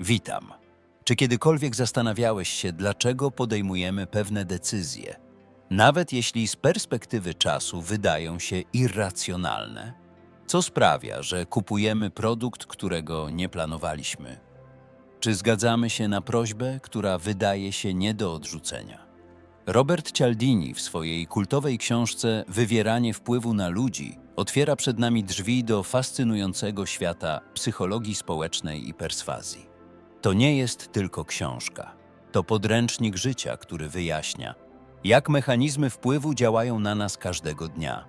Witam. Czy kiedykolwiek zastanawiałeś się, dlaczego podejmujemy pewne decyzje, nawet jeśli z perspektywy czasu wydają się irracjonalne? Co sprawia, że kupujemy produkt, którego nie planowaliśmy? Czy zgadzamy się na prośbę, która wydaje się nie do odrzucenia? Robert Cialdini w swojej kultowej książce Wywieranie wpływu na ludzi otwiera przed nami drzwi do fascynującego świata psychologii społecznej i perswazji. To nie jest tylko książka. To podręcznik życia, który wyjaśnia, jak mechanizmy wpływu działają na nas każdego dnia,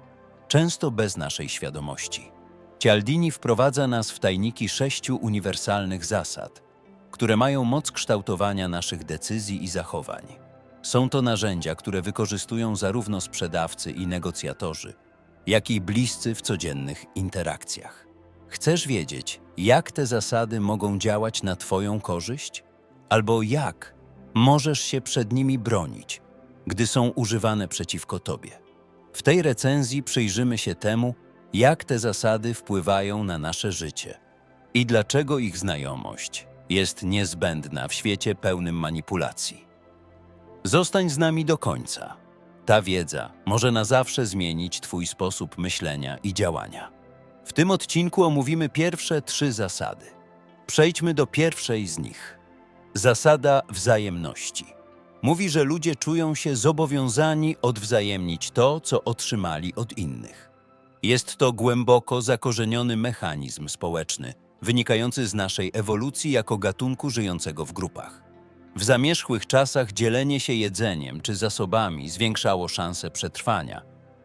często bez naszej świadomości. Cialdini wprowadza nas w tajniki sześciu uniwersalnych zasad, które mają moc kształtowania naszych decyzji i zachowań. Są to narzędzia, które wykorzystują zarówno sprzedawcy i negocjatorzy, jak i bliscy w codziennych interakcjach. Chcesz wiedzieć, jak te zasady mogą działać na Twoją korzyść? Albo jak możesz się przed nimi bronić, gdy są używane przeciwko Tobie? W tej recenzji przyjrzymy się temu, jak te zasady wpływają na nasze życie i dlaczego ich znajomość jest niezbędna w świecie pełnym manipulacji. Zostań z nami do końca. Ta wiedza może na zawsze zmienić Twój sposób myślenia i działania. W tym odcinku omówimy pierwsze trzy zasady. Przejdźmy do pierwszej z nich. Zasada wzajemności. Mówi, że ludzie czują się zobowiązani odwzajemnić to, co otrzymali od innych. Jest to głęboko zakorzeniony mechanizm społeczny, wynikający z naszej ewolucji jako gatunku żyjącego w grupach. W zamierzchłych czasach dzielenie się jedzeniem czy zasobami zwiększało szanse przetrwania,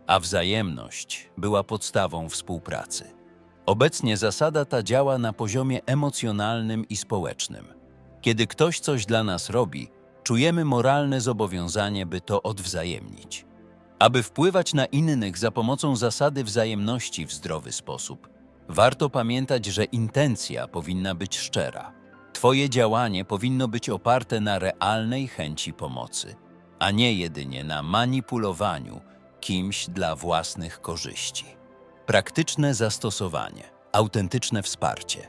a wzajemność była podstawą współpracy. Obecnie zasada ta działa na poziomie emocjonalnym i społecznym. Kiedy ktoś coś dla nas robi, czujemy moralne zobowiązanie, by to odwzajemnić. Aby wpływać na innych za pomocą zasady wzajemności w zdrowy sposób, warto pamiętać, że intencja powinna być szczera. Twoje działanie powinno być oparte na realnej chęci pomocy, a nie jedynie na manipulowaniu kimś dla własnych korzyści. Praktyczne zastosowanie, autentyczne wsparcie.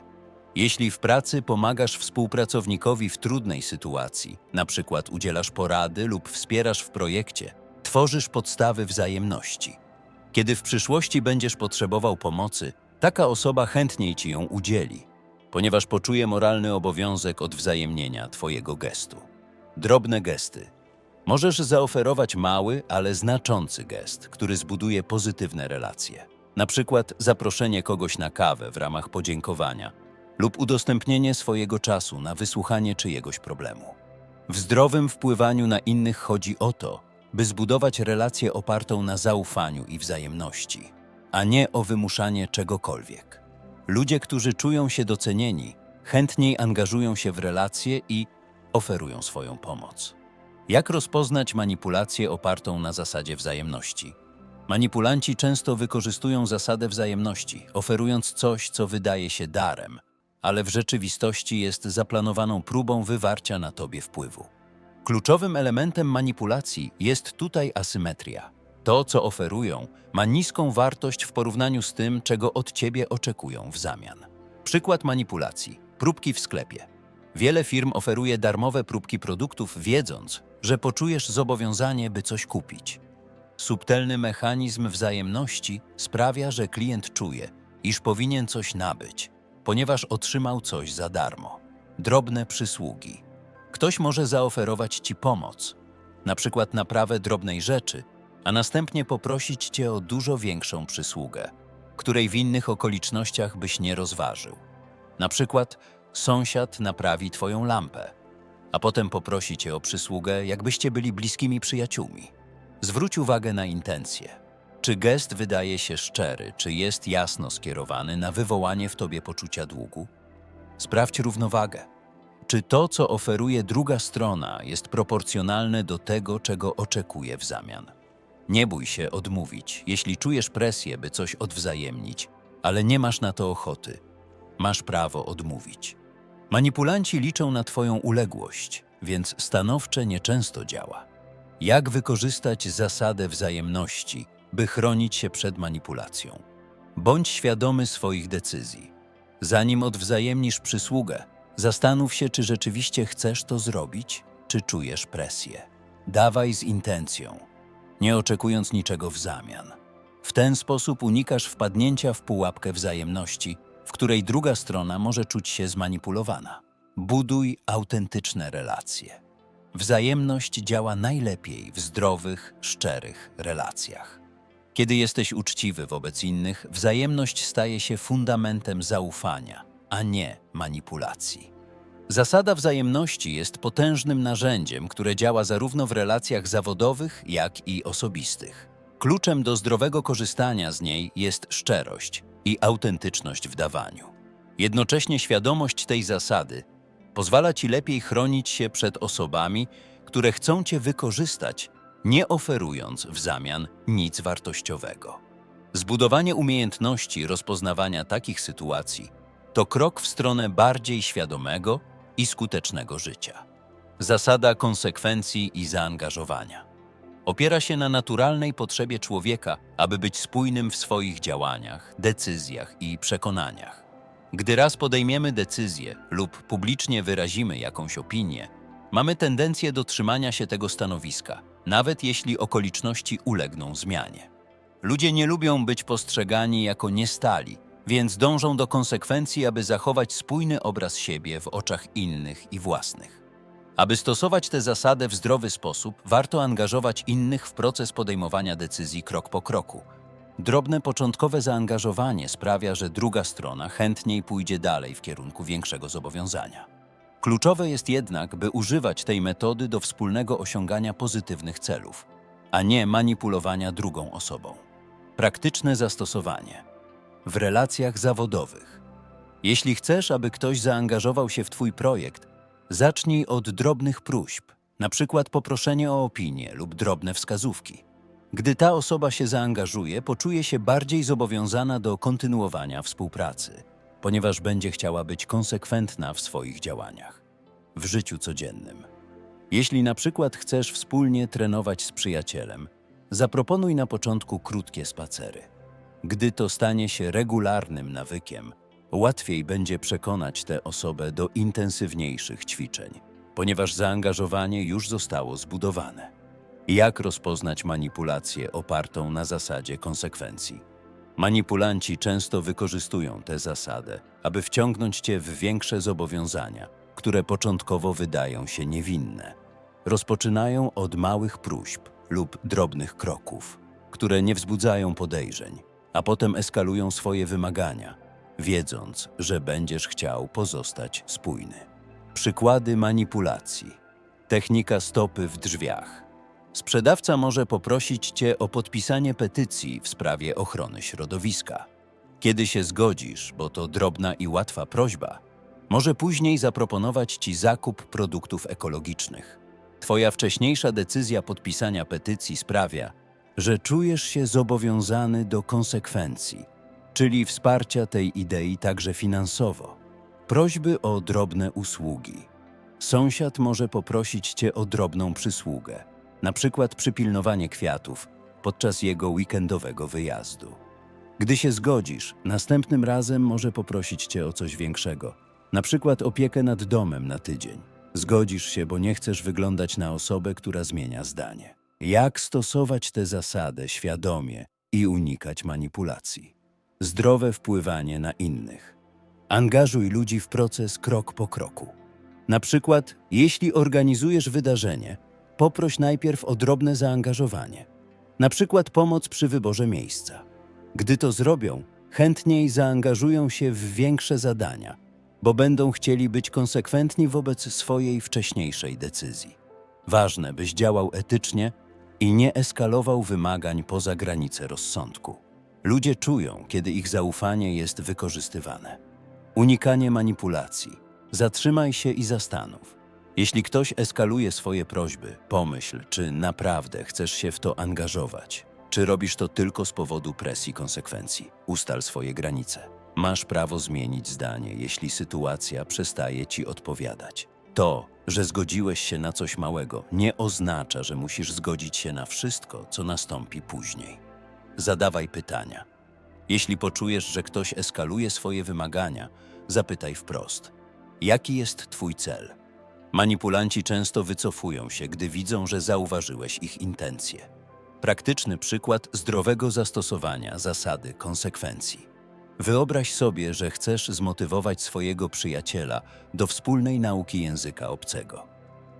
Jeśli w pracy pomagasz współpracownikowi w trudnej sytuacji, przykład udzielasz porady lub wspierasz w projekcie, tworzysz podstawy wzajemności. Kiedy w przyszłości będziesz potrzebował pomocy, taka osoba chętniej ci ją udzieli, ponieważ poczuje moralny obowiązek odwzajemnienia Twojego gestu. Drobne gesty. Możesz zaoferować mały, ale znaczący gest, który zbuduje pozytywne relacje. Na przykład zaproszenie kogoś na kawę w ramach podziękowania lub udostępnienie swojego czasu na wysłuchanie czyjegoś problemu. W zdrowym wpływaniu na innych chodzi o to, by zbudować relację opartą na zaufaniu i wzajemności, a nie o wymuszanie czegokolwiek. Ludzie, którzy czują się docenieni, chętniej angażują się w relacje i oferują swoją pomoc. Jak rozpoznać manipulację opartą na zasadzie wzajemności? Manipulanci często wykorzystują zasadę wzajemności, oferując coś, co wydaje się darem, ale w rzeczywistości jest zaplanowaną próbą wywarcia na tobie wpływu. Kluczowym elementem manipulacji jest tutaj asymetria. To, co oferują, ma niską wartość w porównaniu z tym, czego od ciebie oczekują w zamian. Przykład manipulacji: próbki w sklepie. Wiele firm oferuje darmowe próbki produktów, wiedząc, że poczujesz zobowiązanie, by coś kupić. Subtelny mechanizm wzajemności sprawia, że klient czuje, iż powinien coś nabyć, ponieważ otrzymał coś za darmo. Drobne przysługi. Ktoś może zaoferować ci pomoc, na przykład naprawę drobnej rzeczy, a następnie poprosić cię o dużo większą przysługę, której w innych okolicznościach byś nie rozważył. Na przykład sąsiad naprawi twoją lampę, a potem poprosi cię o przysługę, jakbyście byli bliskimi przyjaciółmi. Zwróć uwagę na intencje. Czy gest wydaje się szczery, czy jest jasno skierowany na wywołanie w tobie poczucia długu? Sprawdź równowagę. Czy to, co oferuje druga strona, jest proporcjonalne do tego, czego oczekuje w zamian? Nie bój się odmówić, jeśli czujesz presję, by coś odwzajemnić, ale nie masz na to ochoty. Masz prawo odmówić. Manipulanci liczą na Twoją uległość, więc stanowcze nieczęsto działa. Jak wykorzystać zasadę wzajemności, by chronić się przed manipulacją? Bądź świadomy swoich decyzji. Zanim odwzajemnisz przysługę, Zastanów się, czy rzeczywiście chcesz to zrobić, czy czujesz presję. Dawaj z intencją, nie oczekując niczego w zamian. W ten sposób unikasz wpadnięcia w pułapkę wzajemności, w której druga strona może czuć się zmanipulowana. Buduj autentyczne relacje. Wzajemność działa najlepiej w zdrowych, szczerych relacjach. Kiedy jesteś uczciwy wobec innych, wzajemność staje się fundamentem zaufania, a nie manipulacji. Zasada wzajemności jest potężnym narzędziem, które działa zarówno w relacjach zawodowych, jak i osobistych. Kluczem do zdrowego korzystania z niej jest szczerość i autentyczność w dawaniu. Jednocześnie świadomość tej zasady pozwala ci lepiej chronić się przed osobami, które chcą cię wykorzystać, nie oferując w zamian nic wartościowego. Zbudowanie umiejętności rozpoznawania takich sytuacji to krok w stronę bardziej świadomego i skutecznego życia. Zasada konsekwencji i zaangażowania opiera się na naturalnej potrzebie człowieka, aby być spójnym w swoich działaniach, decyzjach i przekonaniach. Gdy raz podejmiemy decyzję lub publicznie wyrazimy jakąś opinię, mamy tendencję do trzymania się tego stanowiska, nawet jeśli okoliczności ulegną zmianie. Ludzie nie lubią być postrzegani jako niestali, więc dążą do konsekwencji, aby zachować spójny obraz siebie w oczach innych i własnych. Aby stosować tę zasadę w zdrowy sposób, warto angażować innych w proces podejmowania decyzji krok po kroku. Drobne początkowe zaangażowanie sprawia, że druga strona chętniej pójdzie dalej w kierunku większego zobowiązania. Kluczowe jest jednak, by używać tej metody do wspólnego osiągania pozytywnych celów, a nie manipulowania drugą osobą. Praktyczne zastosowanie w relacjach zawodowych. Jeśli chcesz, aby ktoś zaangażował się w Twój projekt, zacznij od drobnych próśb, na przykład poproszenie o opinię lub drobne wskazówki. Gdy ta osoba się zaangażuje, poczuje się bardziej zobowiązana do kontynuowania współpracy, ponieważ będzie chciała być konsekwentna w swoich działaniach, w życiu codziennym. Jeśli na przykład chcesz wspólnie trenować z przyjacielem, zaproponuj na początku krótkie spacery. Gdy to stanie się regularnym nawykiem, łatwiej będzie przekonać tę osobę do intensywniejszych ćwiczeń, ponieważ zaangażowanie już zostało zbudowane. Jak rozpoznać manipulację opartą na zasadzie konsekwencji? Manipulanci często wykorzystują tę zasadę, aby wciągnąć cię w większe zobowiązania, które początkowo wydają się niewinne. Rozpoczynają od małych próśb lub drobnych kroków, które nie wzbudzają podejrzeń, a potem eskalują swoje wymagania, wiedząc, że będziesz chciał pozostać spójny. Przykłady manipulacji. Technika stopy w drzwiach. Sprzedawca może poprosić Cię o podpisanie petycji w sprawie ochrony środowiska. Kiedy się zgodzisz, bo to drobna i łatwa prośba, może później zaproponować Ci zakup produktów ekologicznych. Twoja wcześniejsza decyzja podpisania petycji sprawia, że czujesz się zobowiązany do konsekwencji, czyli wsparcia tej idei także finansowo. Prośby o drobne usługi. Sąsiad może poprosić Cię o drobną przysługę, na przykład przypilnowanie kwiatów podczas jego weekendowego wyjazdu. Gdy się zgodzisz, następnym razem może poprosić Cię o coś większego, na przykład opiekę nad domem na tydzień. Zgodzisz się, bo nie chcesz wyglądać na osobę, która zmienia zdanie. Jak stosować tę zasadę świadomie i unikać manipulacji? Zdrowe wpływanie na innych. Angażuj ludzi w proces krok po kroku. Na przykład, jeśli organizujesz wydarzenie, poproś najpierw o drobne zaangażowanie, na przykład pomoc przy wyborze miejsca. Gdy to zrobią, chętniej zaangażują się w większe zadania, bo będą chcieli być konsekwentni wobec swojej wcześniejszej decyzji. Ważne, byś działał etycznie i nie eskalował wymagań poza granice rozsądku. Ludzie czują, kiedy ich zaufanie jest wykorzystywane. Unikanie manipulacji. Zatrzymaj się i zastanów. Jeśli ktoś eskaluje swoje prośby, pomyśl, czy naprawdę chcesz się w to angażować. Czy robisz to tylko z powodu presji konsekwencji? Ustal swoje granice. Masz prawo zmienić zdanie, jeśli sytuacja przestaje ci odpowiadać. To, że zgodziłeś się na coś małego, nie oznacza, że musisz zgodzić się na wszystko, co nastąpi później. Zadawaj pytania. Jeśli poczujesz, że ktoś eskaluje swoje wymagania, zapytaj wprost: Jaki jest Twój cel? Manipulanci często wycofują się, gdy widzą, że zauważyłeś ich intencje. Praktyczny przykład zdrowego zastosowania zasady konsekwencji. Wyobraź sobie, że chcesz zmotywować swojego przyjaciela do wspólnej nauki języka obcego.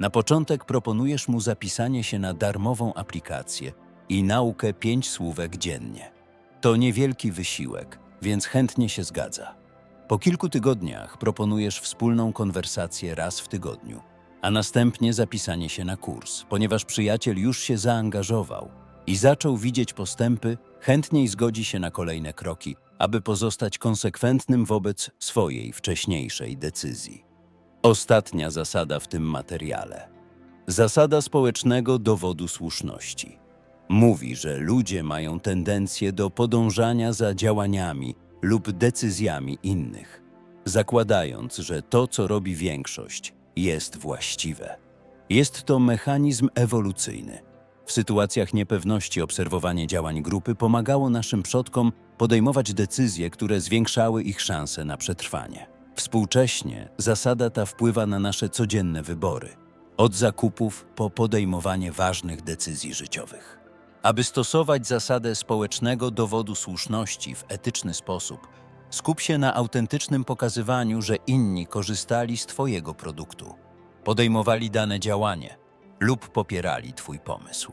Na początek proponujesz mu zapisanie się na darmową aplikację i naukę pięć słówek dziennie. To niewielki wysiłek, więc chętnie się zgadza. Po kilku tygodniach proponujesz wspólną konwersację raz w tygodniu, a następnie zapisanie się na kurs, ponieważ przyjaciel już się zaangażował i zaczął widzieć postępy, chętniej zgodzi się na kolejne kroki, aby pozostać konsekwentnym wobec swojej wcześniejszej decyzji. Ostatnia zasada w tym materiale. Zasada społecznego dowodu słuszności. Mówi, że ludzie mają tendencję do podążania za działaniami lub decyzjami innych, zakładając, że to, co robi większość, jest właściwe. Jest to mechanizm ewolucyjny. W sytuacjach niepewności obserwowanie działań grupy pomagało naszym przodkom podejmować decyzje, które zwiększały ich szanse na przetrwanie. Współcześnie zasada ta wpływa na nasze codzienne wybory, od zakupów po podejmowanie ważnych decyzji życiowych. Aby stosować zasadę społecznego dowodu słuszności w etyczny sposób, skup się na autentycznym pokazywaniu, że inni korzystali z Twojego produktu, podejmowali dane działanie lub popierali Twój pomysł.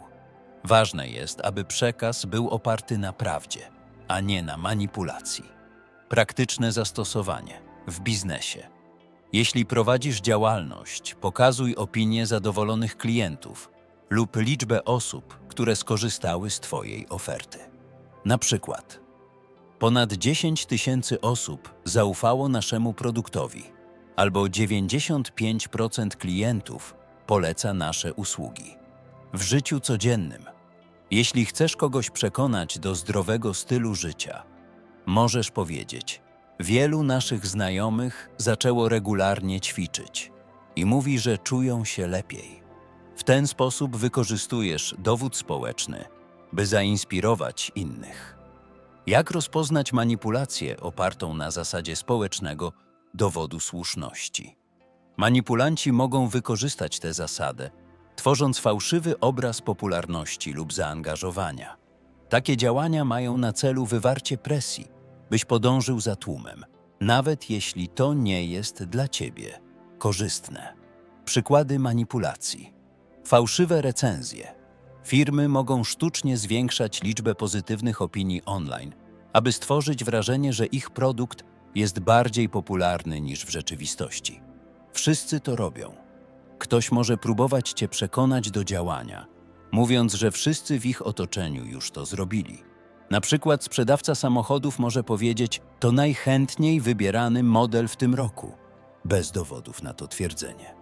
Ważne jest, aby przekaz był oparty na prawdzie, a nie na manipulacji. Praktyczne zastosowanie w biznesie. Jeśli prowadzisz działalność, pokazuj opinię zadowolonych klientów lub liczbę osób, które skorzystały z Twojej oferty. Na przykład, ponad 10 tysięcy osób zaufało naszemu produktowi, albo 95% klientów poleca nasze usługi. W życiu codziennym, jeśli chcesz kogoś przekonać do zdrowego stylu życia, możesz powiedzieć: Wielu naszych znajomych zaczęło regularnie ćwiczyć i mówi, że czują się lepiej. W ten sposób wykorzystujesz dowód społeczny, by zainspirować innych. Jak rozpoznać manipulację opartą na zasadzie społecznego dowodu słuszności? Manipulanci mogą wykorzystać tę zasadę, tworząc fałszywy obraz popularności lub zaangażowania. Takie działania mają na celu wywarcie presji, byś podążył za tłumem, nawet jeśli to nie jest dla ciebie korzystne. Przykłady manipulacji. Fałszywe recenzje. Firmy mogą sztucznie zwiększać liczbę pozytywnych opinii online, aby stworzyć wrażenie, że ich produkt jest bardziej popularny niż w rzeczywistości. Wszyscy to robią. Ktoś może próbować cię przekonać do działania, mówiąc, że wszyscy w ich otoczeniu już to zrobili. Na przykład sprzedawca samochodów może powiedzieć: To najchętniej wybierany model w tym roku, bez dowodów na to twierdzenie.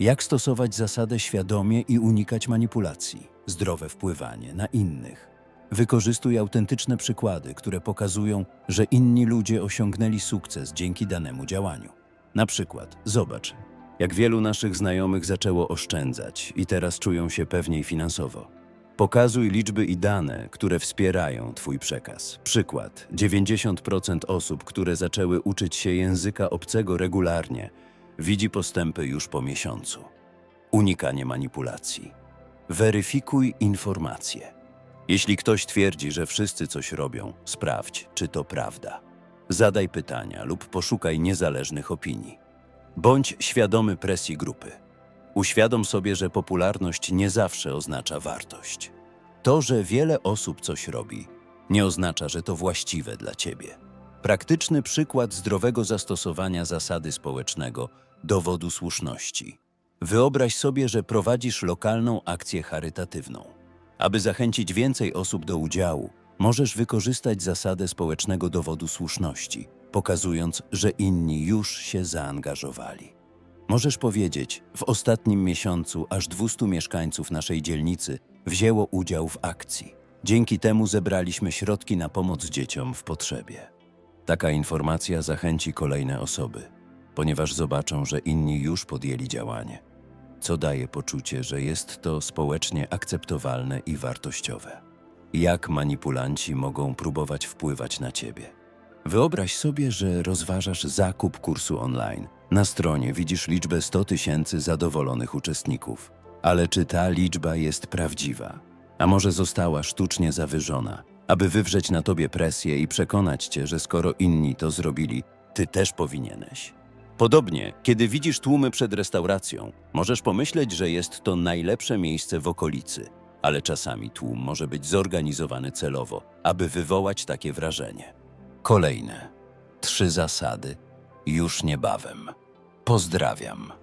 Jak stosować zasadę świadomie i unikać manipulacji? Zdrowe wpływanie na innych. Wykorzystuj autentyczne przykłady, które pokazują, że inni ludzie osiągnęli sukces dzięki danemu działaniu. Na przykład, zobacz, jak wielu naszych znajomych zaczęło oszczędzać i teraz czują się pewniej finansowo. Pokazuj liczby i dane, które wspierają Twój przekaz. Przykład: 90% osób, które zaczęły uczyć się języka obcego regularnie, widzi postępy już po miesiącu. Unikanie manipulacji. Weryfikuj informacje. Jeśli ktoś twierdzi, że wszyscy coś robią, sprawdź, czy to prawda. Zadaj pytania lub poszukaj niezależnych opinii. Bądź świadomy presji grupy. Uświadom sobie, że popularność nie zawsze oznacza wartość. To, że wiele osób coś robi, nie oznacza, że to właściwe dla ciebie. Praktyczny przykład zdrowego zastosowania zasady społecznego dowodu słuszności. Wyobraź sobie, że prowadzisz lokalną akcję charytatywną. Aby zachęcić więcej osób do udziału, możesz wykorzystać zasadę społecznego dowodu słuszności, pokazując, że inni już się zaangażowali. Możesz powiedzieć, w ostatnim miesiącu aż 200 mieszkańców naszej dzielnicy wzięło udział w akcji. Dzięki temu zebraliśmy środki na pomoc dzieciom w potrzebie. Taka informacja zachęci kolejne osoby, ponieważ zobaczą, że inni już podjęli działanie, co daje poczucie, że jest to społecznie akceptowalne i wartościowe. Jak manipulanci mogą próbować wpływać na ciebie? Wyobraź sobie, że rozważasz zakup kursu online Na stronie widzisz liczbę 100 tysięcy zadowolonych uczestników. Ale czy ta liczba jest prawdziwa? A może została sztucznie zawyżona, aby wywrzeć na tobie presję i przekonać cię, że skoro inni to zrobili, ty też powinieneś? Podobnie, kiedy widzisz tłumy przed restauracją, możesz pomyśleć, że jest to najlepsze miejsce w okolicy, ale czasami tłum może być zorganizowany celowo, aby wywołać takie wrażenie. Kolejne trzy zasady już niebawem. Pozdrawiam.